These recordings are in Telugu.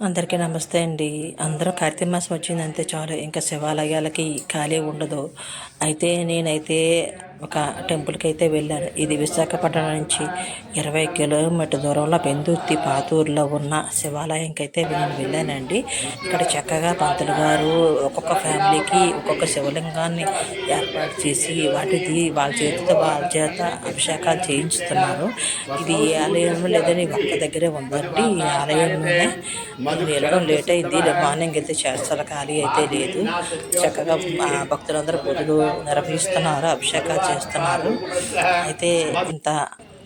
అందరికీ నమస్తే అండి. అందరూ కార్తీక మాసం వచ్చిందంటే చాలు ఇంకా శివాలయాలకి ఖాళీ ఉండదు. అయితే నేనైతే ఒక టెంపుల్కి అయితే వెళ్ళాను. ఇది విశాఖపట్నం నుంచి ఇరవై కిలోమీటర్ దూరంలో పెందుర్తి పాతూరులో ఉన్న శివాలయంకి అయితే నేను వెళ్ళానండి. ఇక్కడ చక్కగా పంతులు గారు ఒక్కొక్క ఫ్యామిలీకి ఒక్కొక్క శివలింగాన్ని ఏర్పాటు చేసి వాటికి వాళ్ళ చేతితో వాళ్ళ చేత అభిషేకాలు చేయించుతున్నారు. ఇది ఏ ఆలయం లేదని ఒక్క దగ్గరే ఉందండి. ఈ ఆలయంలోనే మనం వెళ్ళడం లేట్ అయింది. మార్నింగ్ అయితే చేస్తారు. ఖాళీ అయితే లేదు. చక్కగా భక్తులందరూ పూజలు నిర్వహిస్తున్నారు అభిషేకాలు చేస్తున్నారు. అయితే ఇంత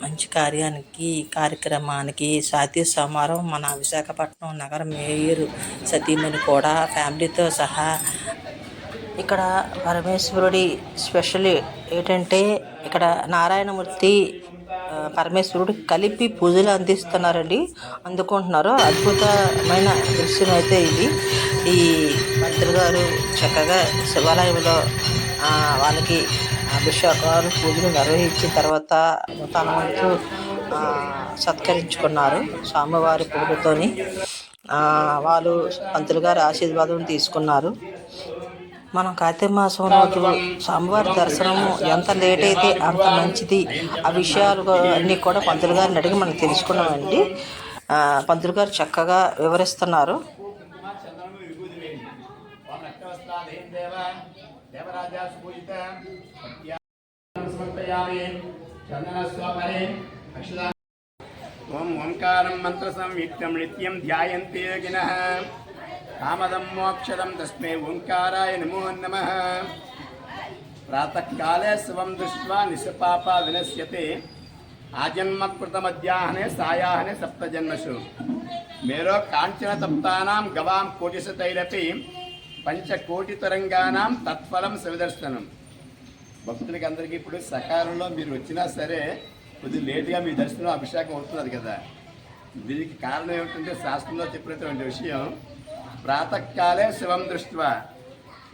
మంచి కార్యానికి కార్యక్రమానికి సాతి సమారం మన విశాఖపట్నం నగర మేయర్ సతీమణి కూడా ఫ్యామిలీతో సహా ఇక్కడ పరమేశ్వరుడి స్పెషల్ ఏంటంటే ఇక్కడ నారాయణమూర్తి పరమేశ్వరుడు కలిపి పూజలు అందిస్తున్నారండి. అందుకుంటున్నారు. అద్భుతమైన దృశ్యం అయితే ఇది. ఈ మంత్రి గారు చక్కగా శివాలయంలో వాళ్ళకి అభిషేకాలు పూజలు నిర్వహించిన తర్వాత తన వంతు సత్కరించుకున్నారు స్వామివారి పూజతోని వాళ్ళు పంతులు గారి ఆశీర్వాదం తీసుకున్నారు. మనం కార్తీక మాసం రోజు స్వామివారి దర్శనం ఎంత లేట్ అయితే అంత మంచిది ఆ విషయాలు అన్నీ కూడా పంతులు గారిని అడిగి మనం తెలుసుకున్నామండి. పంతులు గారు చక్కగా వివరిస్తున్నారు. ఓం ఓంకారం మంత్ర సంయుక్తం నిత్యం ధ్యాయంతే యోగిన కామదం మోక్షదం తస్మై ఓంకారాయ నమో నమ. ప్రాతకాలే శివం దృష్ట్వా నిశపాప వినశ్యతే. ఆజన్మకృతమధ్యాహనే సాయాహనే సప్తజన్మసు మేరో కాంచన తప్తానాం గవాం కోటిశతైరపి. పంచకోటి తరంగాణం తత్ఫలం శివదర్శనం భక్తులకి అందరికీ ఇప్పుడు సకాలంలో మీరు వచ్చినా సరే కొద్దిగా లేటుగా మీ దర్శనం అభిషేకం అవుతున్నది కదా. దీనికి కారణం ఏమిటంటే శాస్త్రంలో చెప్పినటువంటి విషయం ప్రాతకాలే శివం దృష్ట్యా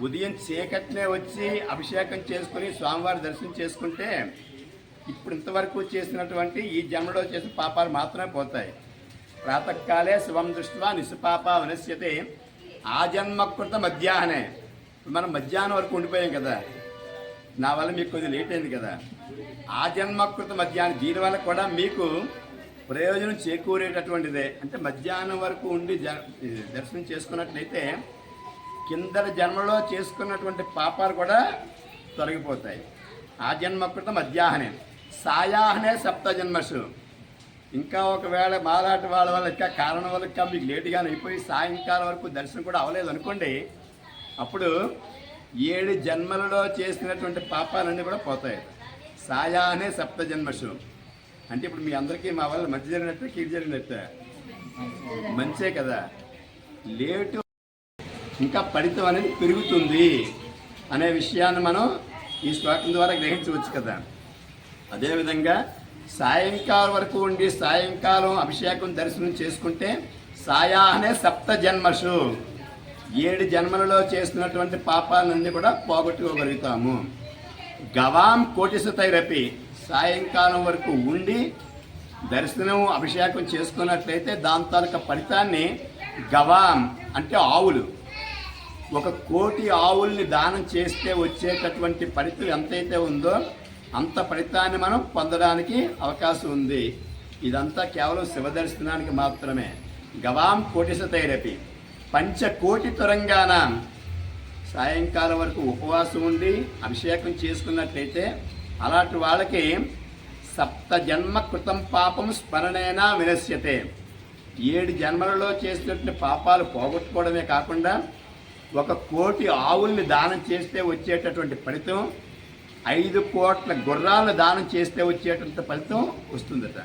ఉదయం చీకట్నే వచ్చి అభిషేకం చేసుకుని స్వామివారి దర్శనం చేసుకుంటే ఇప్పుడు ఇంతవరకు చేసినటువంటి ఈ జన్మలో చేసిన పాపాలు మాత్రమే పోతాయి. ప్రాతకాలే శివం దృష్ట్యా నిశపాప వినశ్యతే ఆ జన్మకృత మధ్యాహ్నే. మనం మధ్యాహ్నం వరకు ఉండిపోయాం కదా. నా వల్ల మీకు కొద్దిగా లేట్ అయింది కదా. ఆ జన్మకృత మధ్యాహ్నం దీనివల్ల కూడా మీకు ప్రయోజనం చేకూరేటటువంటిదే. అంటే మధ్యాహ్నం వరకు ఉండి దర్శనం చేసుకున్నట్లయితే కింద జన్మలో చేసుకున్నటువంటి పాపాలు కూడా తొలగిపోతాయి. ఆ జన్మకృత మధ్యాహ్నే. సాయాహ్నే సప్త జన్మసు ఇంకా ఒకవేళ మాలాంటి వాళ్ళ వల్ల ఇంకా కారణం వల్ల ఇంకా మీకు లేటుగానే అయిపోయి సాయంకాలం వరకు దర్శనం కూడా అవ్వలేదు అనుకోండి అప్పుడు ఏడు జన్మలలో చేసినటువంటి పాపాలన్నీ కూడా పోతాయి. సాయానే సప్త జన్మసు అంటే ఇప్పుడు మీ అందరికీ మా వల్ల మంచి జరిగినట్టు కీడు జరిగినట్టు. మంచే కదా. లేటు ఇంకా ఫలితం అనేది పెరుగుతుంది అనే విషయాన్ని మనం ఈ శ్లోకం ద్వారా గ్రహించవచ్చు కదా. అదేవిధంగా సాయంకాలం వరకు ఉండి సాయంకాలం అభిషేకం దర్శనం చేసుకుంటే సాయా అనే సప్త జన్మసు ఏడు జన్మలలో చేస్తున్నటువంటి పాపాలన్నీ కూడా పోగొట్టుకోగలుగుతాము. గవాం కోటిసతైరపి సాయంకాలం వరకు ఉండి దర్శనం అభిషేకం చేసుకున్నట్లయితే దాని తాలూక ఫలితాన్ని గవాం అంటే ఆవులు. ఒక కోటి ఆవుల్ని దానం చేస్తే వచ్చేటటువంటి ఫలితం ఎంతైతే ఉందో అంత ఫలితాన్ని మనం పొందడానికి అవకాశం ఉంది. ఇదంతా కేవలం శివదర్శనానికి మాత్రమే. గవాం కోటిశతైరపి పంచకోటి తురంగాన. సాయంకాలం వరకు ఉపవాసం ఉండి అభిషేకం చేసుకున్నట్లయితే అలాంటి వాళ్ళకి సప్త జన్మ కృతం పాపం స్మరణేనా వినశ్యతే. ఏడు జన్మలలో చేసినటువంటి పాపాలు పోగొట్టుకోవడమే కాకుండా ఒక కోటి ఆవుల్ని దానం చేస్తే వచ్చేటటువంటి ఫలితం ఐదు కోట్ల గుర్రాలు దానం చేస్తే వచ్చేటంత ఫలితం వస్తుందట.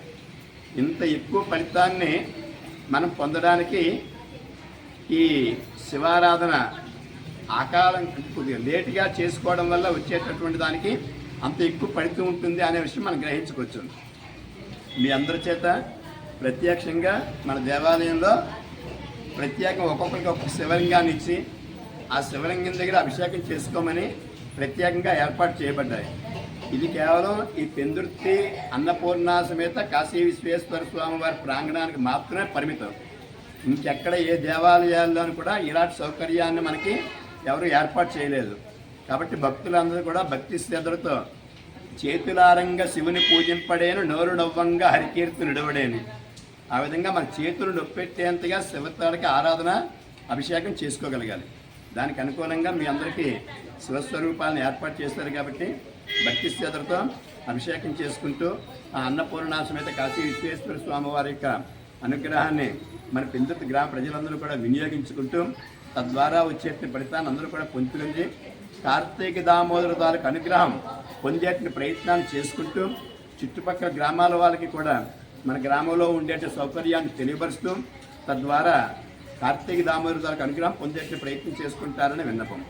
ఇంత ఎక్కువ ఫలితాన్ని మనం పొందడానికి ఈ శివారాధన ఆకాలం కొద్దిగా లేటుగా చేసుకోవడం వల్ల వచ్చేటటువంటి దానికి అంత ఎక్కువ ఫలితం ఉంటుంది అనే విషయం మనం గ్రహించుకోవచ్చు. మీ అందరి చేత ప్రత్యక్షంగా మన దేవాలయంలో ప్రత్యేకం ఒక్కొక్కరికి ఒక్కొక్క శివలింగాన్ని ఇచ్చి ఆ శివలింగం దగ్గర అభిషేకం చేసుకోమని ప్రత్యేకంగా ఏర్పాటు చేయబడ్డాయి. ఇది కేవలం ఈ పెందుర్తి అన్నపూర్ణ సమేత కాశీ విశ్వేశ్వర స్వామి వారి ప్రాంగణానికి మాత్రమే పరిమితం. ఇంకెక్కడ ఏ దేవాలయాల్లోనూ కూడా ఇలాంటి సౌకర్యాన్ని మనకి ఎవరు ఏర్పాటు చేయలేదు. కాబట్టి భక్తులందరూ కూడా భక్తి శ్రద్ధలతో చేతులారంగా శివుని పూజింపడేను నోరు నవ్వంగా హరికీర్తి నిడవడేను ఆ విధంగా మన చేతులు నొప్పెట్టేంతగా శివతాడికి ఆరాధన అభిషేకం చేసుకోగలగాలి. దానికి అనుకూలంగా మీ అందరికీ శివస్వరూపాలను ఏర్పాటు చేస్తారు కాబట్టి భక్తి శ్రద్ధతో అభిషేకం చేసుకుంటూ ఆ అన్నపూర్ణ సమేత కాశీ విశ్వేశ్వర స్వామి వారి యొక్క అనుగ్రహాన్ని మన పిందత్ గ్రామ ప్రజలందరూ కూడా వినియోగించుకుంటూ తద్వారా వచ్చేటువంటి ఫలితాన్ని అందరూ కూడా పొందుతుంది. కార్తీక దామోదర తాలూకు అనుగ్రహం పొందేటువంటి ప్రయత్నాన్ని చేసుకుంటూ చుట్టుపక్కల గ్రామాల వాళ్ళకి కూడా మన గ్రామంలో ఉండే సౌకర్యాన్ని తెలియపరుస్తూ తద్వారా కార్తీక దామోదర తాలూకు అనుగ్రహం పొందేటువంటి ప్రయత్నం చేసుకుంటారని విన్నపం.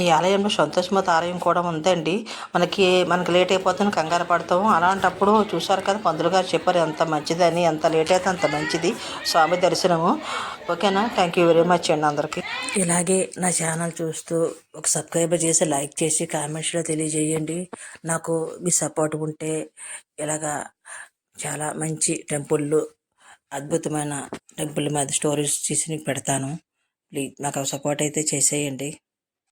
ఈ ఆలయంలో సంతోషమత ఆలయం కూడా ఉందండి. మనకి మనకి లేట్ అయిపోతుంది కంగారు పడతాము. అలాంటప్పుడు చూసారు కదా పంతులు గారు చెప్పారు ఎంత మంచిదని ఎంత లేట్ అయితే అంత మంచిది. స్వామి దర్శనము. ఓకేనా? థ్యాంక్ యూ వెరీ మచ్ అండి అందరికీ. ఇలాగే నా ఛానల్ చూస్తూ ఒక సబ్స్క్రైబర్ చేసి లైక్ చేసి కామెంట్స్లో తెలియజేయండి. నాకు మీ సపోర్ట్ ఉంటే ఇలాగా చాలా మంచి టెంపుళ్ళు అద్భుతమైన టెంపుల్ మీద స్టోరీస్ తీసి పెడతాను. ప్లీజ్ నాకు సపోర్ట్ అయితే చేసేయండి.